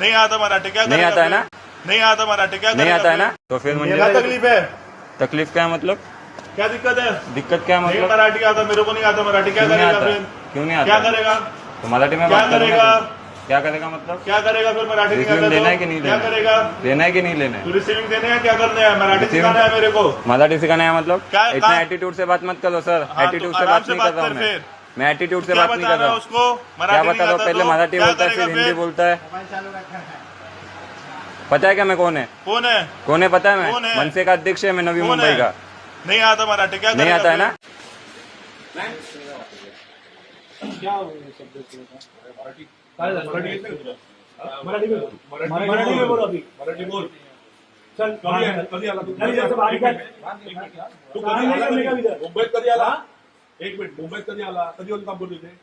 नहीं आता मराठी क्या नहीं आता है ना? नहीं आता मराठी क्या नहीं आता है ना? तो फिर क्या तकलीफ़ है। तकलीफ़ क्या है मतलब? क्या दिक्कत है? दिक्कत क्या मतलब? मराठी आता मेरे को नहीं आता मराठी क्या करेगा फिर। क्यों नहीं आता? क्या करेगा? तो मराठी में क्या करेगा? क्या करेगा मतलब? क्या करेगा फिर मराठी नहीं रिसीविंग लेना है तो? कि नहीं क्या लेना करेगा? लेना है कि नहीं लेना तो है रिसीविंग देने हैं क्या करने हैं? मराठी सिखाना है मेरे को। मराठी सिखाना है मतलब? क्या- इतना एटीट्यूड से बात मत करो सर हाँ, तो एटीट्यूड से बात नहीं कर रहा हूँ मैं एटीट्यूड से बात नहीं कर रहा हूँ उसको? क्या बता रहा हूँ? पहले तो मराठी बोलता है फिर हिंदी बोलता है। पता है क्या मैं कौन है? कौन है? कौन है पता है मैं? है? मनसे का अध्यक्ष है मैं नवी मुंबई का। नहीं आता मराठी क्या नहीं आता है ना? मराठी में बोल। अभी। मराठी बोल। चल कधी आला? आला? तू. तू कधी आला? मुंबईत कधी आला? एक मिनिट मुंबईत कधी आला? कधी येऊन काम करतो इथे?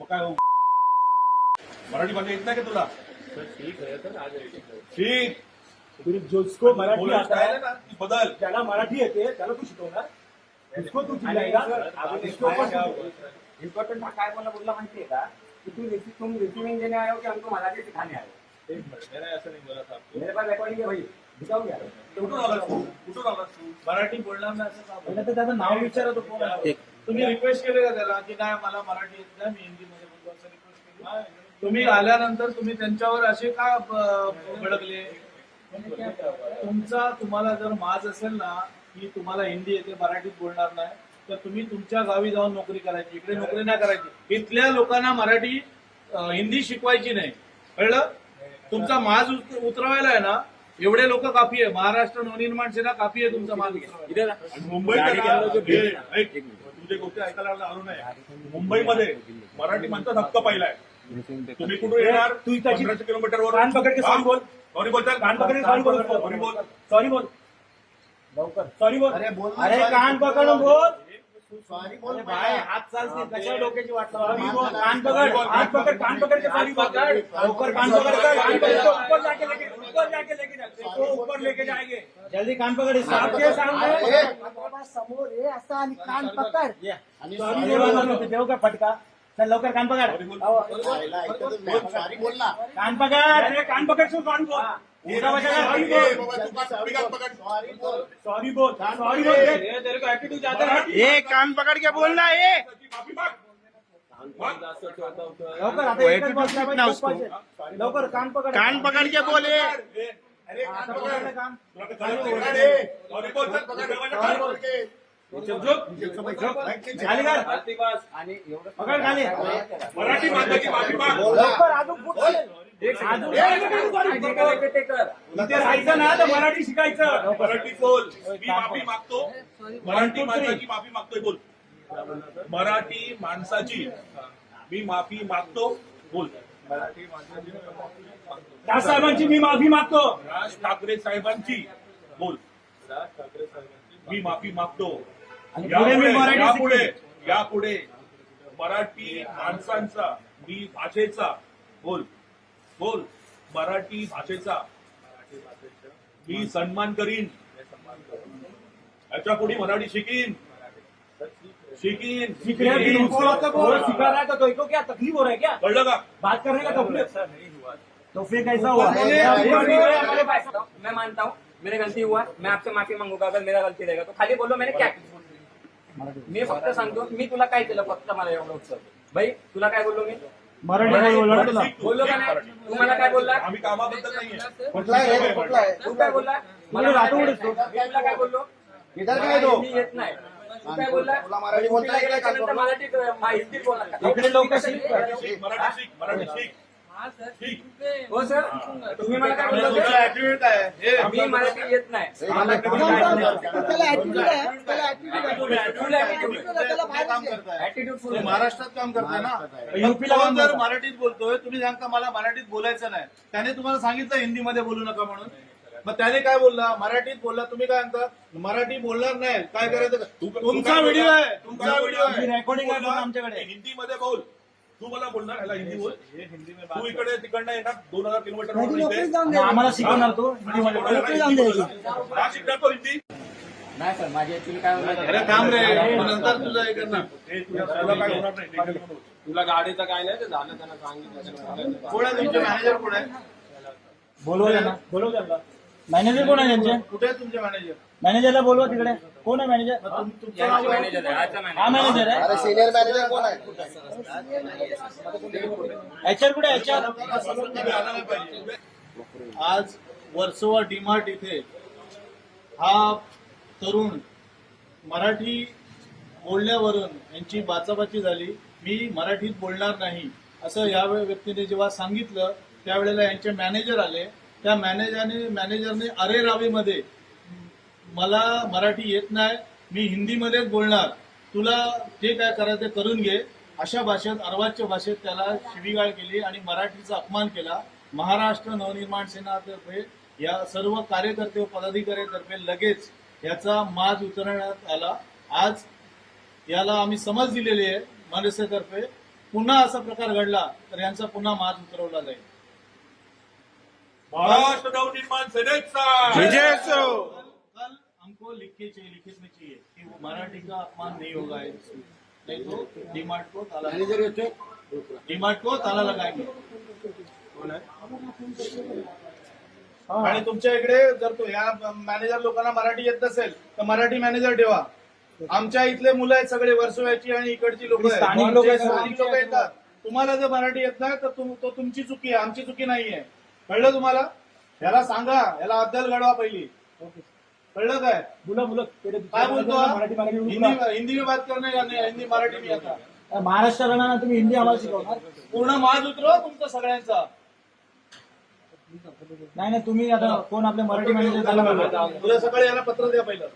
मग काय हो? मराठी भाषा येत नाही का तुला? ठीक. जिसको मराठी आता है आहे ना? ती बदल. त्याला मराठी येते त्याला तू शिकवणार. उसको तू तू- इम्पोर्टेंट काय मला बोलला माहितीये का? कि तू रिसी- तुम रिसीविंग देने आए हो कि हमको मराठी सिखाने आए हो एक मिनिट मेरा ऐसा नहीं बोला था आपको. मेरे पास रिकॉर्डिंग है भाई. मराठी बोलणार नाही असं तर त्याचं नाव विचारा तो कोण? आहे. तुम्ही रिक्वेस्ट केले का त्याला? की नाही मला मराठी येत नाही मी हिंदीमध्ये बोलतो असं रिक्वेस्ट केली. तुम्ही आल्यानंतर तुम्ही त्यांच्यावर असे का भडकले? तुमचा तुम्हाला जर माज असेल ना की तुम्हाला हिंदी येते मराठीत बोलणार नाही तर तुम्ही तुमच्या गावी जाऊन नोकरी करायची इकडे नोकरी नाही करायची. इथल्या लोकांना मराठी हिंदी शिकवायची नाही. कळलं? तुमचा माज उत- उतरवायला आहे ना एवढे लोक काफी आहे. महाराष्ट्र नवनिर्माण सेना काफी आहे तुमचा ऐक, तुझे गोष्टी ऐकायला आलो नाही मुंबईमध्ये मराठी माणसाचा हक्क पाहिलाय. तुम्ही कुठून येणार? तू पंधराशे किलोमीटर वर कान पकड के sorry बोल. सॉरी बोलतात कान पकड के सॉरी बोल. सॉरी बोल. सॉरी बोल. सॉरी बोल. अरे कान पकड बोल. सॉरी बोल बाय हात चाल नाही कशा डोक्याची वाट सॉरी बोल कान पकड हात पकड कान पकड के सॉरी बोल ऊपर कान पकड़ कर कान पकड़ को ऊपर जाके लेके ऊपर जाके लेके जा तो ऊपर लेके जाएंगे जल्दी कान पकड़ साहब के सामने समोर ये असा आणि कान पकड सॉरी बोल देऊ का फटका चल लवकर कान पकड. सॉरी बोल. ना. कान पकड. अरे कान पकड सो सॉरी बोल. उलटा बचा सॉरी ए, बोल. बाबा, तू का- मी का पकड. सॉरी बोल. सॉरी बोल. सॉरी बोल. ये तेरे को एटीट्यूड ज्यादा है. ए कान पकड़ के बोलना ए माफी माग. माग. लवकर आता एकच बसला पाहिजे लवकर कान पकड. कान पकड के बोले अरे, कान पकड. काम आणि मराठी माणसाची माफी राहायचं ना तर मराठी शिकायचं. मराठी बोल. मी माफी मागतो. मराठी माणसाची माफी मागतोय बोल. मराठी माणसाची मी माफी मागतो बोल. मराठी माणसाची मी माफी मागतो. त्या साहेबांची मी माफी मागतो. राज ठाकरे साहेबांची बोल. राज ठाकरे साहेबांची मी माफी मागतो. यापुढे मराठी यापुढे मराठी माणसांचा मी भाषेचा बोल बोल मराठी भाषेचा. मी सन्मान करीन. याच्यापुढे मराठी शिकीन. शिकीन. तकलीफ हो. रहा है क्या? कळलं का? बात करने का तकलीफ तो फिर कैसा हुआ? हमारे पास मैं मानता हूँ मेरे गलती हुआ मैं आपसे माफी मांगूंगा अगर मेरा गलती रहेगा तो खाली बोलो मैंने क्या? मी फक्त सांगतो मी तुला काय केलं फक्त मला एवढं उत्तर भाई तुला काय बोललो मी? मराठी बोललो का नाही? तू मला काय बोलला? आम्ही कामाबद्दल नाहीये. कुठला आहे? हे? कुठला आहे? तू काय बोलला? मला मी? तुला काय बोललो? इधर काय तो? हिंदी येत नाही. तू काय बोलला? मराठी बोलता मा- हिंदीत बोला. इकडे लोक मराठी शिक मराठी शिक. हो सर. तुम्ही मला काय बोललो? हे. मी मराठी येत नाही. मला त्याला ऍटिट्यूड आहे त्याला ऍटिट्यूड आहे. फुल ऍटिट्यूड त्याला काय काम बाहेर करताय ऍटिट्यूड फुल तुम्ही महाराष्ट्रात काम करताय ना? काम जर. मराठीत बोलतोय तुम्ही सांगता मला मराठीत बोलायचं नाही. त्याने तुम्हाला सांगितलं हिंदीमध्ये बोलू नका म्हणून. मग त्याने काय बोलला? मराठीत बोलला. तुम्ही काय म्हणता? मराठी बोलणार नाही. काय करायचं? तुमचा व्हिडिओ? आहे. तुमचा व्हिडिओ आहे. रेकॉर्डिंग आहे? आमच्याकडे. हिंदी मध्ये बोल. तू मला बोलणार ह्याला हिंदी बोल हे तू इकडे तिकडनं येणार दोन हजार किलोमीटर. आम्हाला शिकवणार तू. शिकणार तो हिंदी? नाही सर माझी ऍक्च्युली काय होणार अरे थांब रे. नंतर तुझं हे करणार तुला तुला काय होणार नाही टेन्शन नको. तुला गाडीचं काय नाही ते झालं त्यांना सांगितलं कोण आहे तुमचे मॅनेजर कोण आहे? बोलवा त्यांना बोलव त्यांना मॅनेजर कोण आहे त्यांचे? कुठे आहे तुमचे मॅनेजर मॅनेजरला बोलवा तिकडे. कोण आहे मॅनेजर आहे. हा मॅनेजर मॅनेजर आहे सिनियर मॅनेजर कोण आहे? एचआर कुठे एचआर आज वर्सोवा डीमार्ट इथे हा तरुण मराठी बोलण्यावरून यांची बाचाबाची झाली. मी मराठीत बोलणार नाही असं या व्यक्तीने जेव्हा सांगितलं त्यावेळेला यांचे मॅनेजर आले. त्या मॅनेजरने मॅनेजरने अरे रावीमध्ये मला मराठी येत नाही मी हिंदीमध्येच बोलणार. तुला जे काय करायचं ते करून घे. अशा भाषेत अर्वाच्य भाषेत त्याला शिवीगाळ केली आणि मराठीचा अपमान केला. महाराष्ट्र नवनिर्माण सेनातर्फे या सर्व कार्यकर्ते व पदाधिकाऱ्यांतर्फे लगेच याचा माज उतरवण्यात आला. आज याला आम्ही समज दिलेली आहे मनसेतर्फे पुन्हा असा प्रकार घडला तर यांचा पुन्हा माज उतरवला जाईल. महाराष्ट्र नवनिर्माण सेनेचा! हमको लिख के चाहिए लिखित में चाहिए कि वो मराठी का अपमान नहीं होगा इसमें। नहीं तो डीमार्ट को ताला डीमार्ट को ताला लगाएंगे। आणि तुमच्या इकडे जर तो या मॅनेजर लोकांना मराठी येत नसेल तर मराठी मॅनेजर ठेवा. आमच्या इथले मुलं आहेत सगळे वर्सोव्याची आणि इकडची लोक स्थानिक लोकं आहेत. स्थानिक लोक येतात. तुम्हाला जर मराठी येत नाही तर तुम- तो तुमची चुकी आहे आमची चुकी नाहीये. कळलं तुम्हाला? याला सांगा याला अद्दल घडवा पहिली. कळलं काय? बोला बोला तेरे काय बोलतो हा? मराठी मराठी हिंदी बोला. हिंदी में बात करने का नाही हिंदी मराठी मी आता. महाराष्ट्र राहणार तुम्ही हिंदी आम्हाला शिकवणार? पूर्ण माज उतरव तुमचा सगळ्यांचा. नाही नाही तुम्ही आता कोण आपले मराठी मॅनेजर उद्या सकाळी याला पत्र द्या पहिलं.